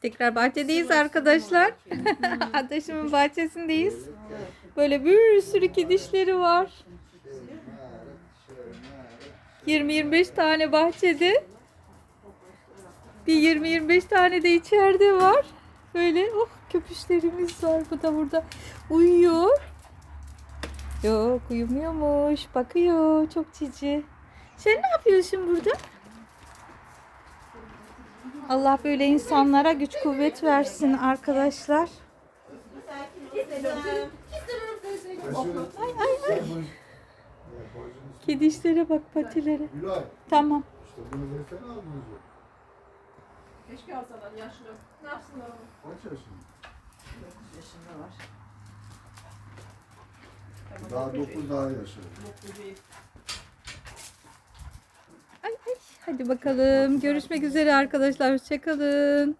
Tekrar bahçedeyiz arkadaşlar. Adaşımın bahçesindeyiz. Böyle bir sürü kedişleri var. 20-25 tane bahçede. Bir 20-25 tane de içeride var. Böyle oh köpüşlerimiz var. Bu da burada uyuyor. Yok uyumuyormuş. Bakıyor. Çok cici. Sen ne yapıyorsun burada? Allah böyle insanlara güç kuvvet versin arkadaşlar. Ay ay ay. Kedişlere bak patilere. Tamam. İşte bunu versene aldınız. Keşke alsalar yaşlı. Ne yapsınlar onu? Kaç yaşında? 9 yaşında var. Daha 9 daha yaşıyor. Ay ay. Hadi bakalım. Görüşmek üzere arkadaşlar. Hoşçakalın.